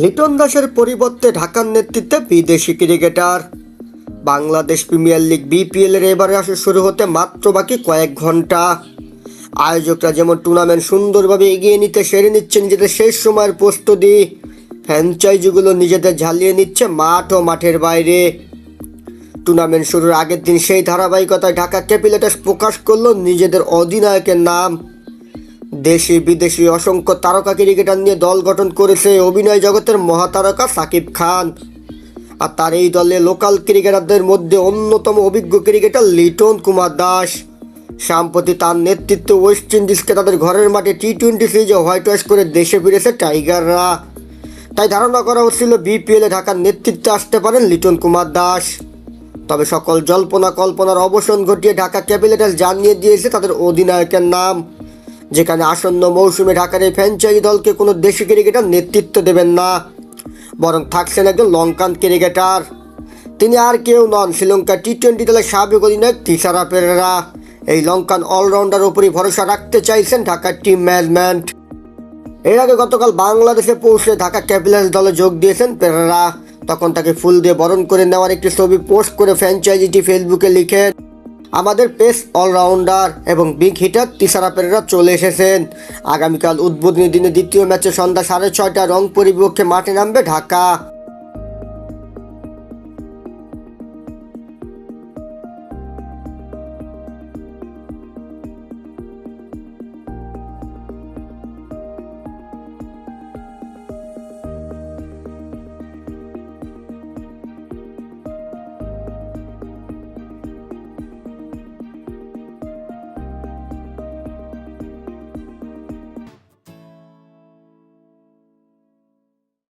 লিটন দাসের পরিবর্তে ঢাকার নেতৃত্বে বিদেশি cricketer. Bangladesh premier league BPL এর এবারে আসর শুরু হতে মাত্র বাকি কয়েক ঘণ্টা। আয়োজকরা যেমন টুর্নামেন্ট সুন্দরভাবে এগিয়ে নিতে সেরে নিচ্ছে নিজেদের শেষ সময়ের প্রস্তুতি ফ্র্যাঞ্চাইজিগুলো নিজেদের ঝালিয়ে নিচ্ছে মাঠ ও মাঠের বাইরে। টুর্নামেন্ট শুরুর আগের দিন সেই ধারাবাহিকতায় ঢাকা ক্যাপিটালস প্রকাশ করল নিজেদের অধিনায়কের নাম। দেশি বিদেশি অসংখ্য তারকা ক্রিকেটার নিয়ে দল গঠন করেছে অভিনয় জগতের মহাতারকা সাকিব খান। আর তার এই দলে লোকাল ক্রিকেটারদের মধ্যে অন্যতম অভিজ্ঞ ক্রিকেটার লিটন কুমার দাস। সম্প্রতি তার নেতৃত্বে ওয়েস্ট ইন্ডিজকে তাদের ঘরের মাঠে টি টোয়েন্টি সিরিজে হোয়াইট ওয়াশ করে দেশে ফিরেছে টাইগাররা। তাই ধারণা করা হচ্ছিল বিপিএলে ঢাকার নেতৃত্বে আসতে পারেন লিটন কুমার দাস। তবে সকল জল্পনা কল্পনার অবসান ঘটিয়ে ঢাকা ক্যাপিটালস জানিয়ে দিয়েছে তাদের অধিনায়কের নাম। যেখানে আসন্ন মৌসুমে ঢাকার এই ফ্র্যাঞ্চাইজি দলকে কোনো দেশি ক্রিকেটার নেতৃত্ব দেবেন না, বরং থাকছেন একজন লঙ্কান ক্রিকেটার। তিনি আর কেউ নন, শ্রীলঙ্কা টি টোয়েন্টি দলের সাবেক অধিনায়ক তিসারা পেরেরা। এই লঙ্কান অলরাউন্ডার উপরই ভরসা রাখতে চাইছেন ঢাকার টিম ম্যানেজমেন্ট। এর আগে গতকাল বাংলাদেশে পৌঁছে ঢাকা ক্যাপিটালস দলে যোগ দিয়েছেন পেরেরা। তখন তাকে ফুল দিয়ে বরণ করে নেওয়ার একটি ছবি পোস্ট করে ফ্র্যাঞ্চাইজিটি ফেসবুকে লিখেন। আমাদের পেস অলরাউন্ডার এবং বিগ হিটার তিসারা পেরেরা চলে এসেছেন। আগামীকাল উদ্বোধনী দিনে দ্বিতীয় ম্যাচে সন্ধ্যা সাড়ে ছয়টা রংপুর বিপক্ষে মাঠে নামবে ঢাকা।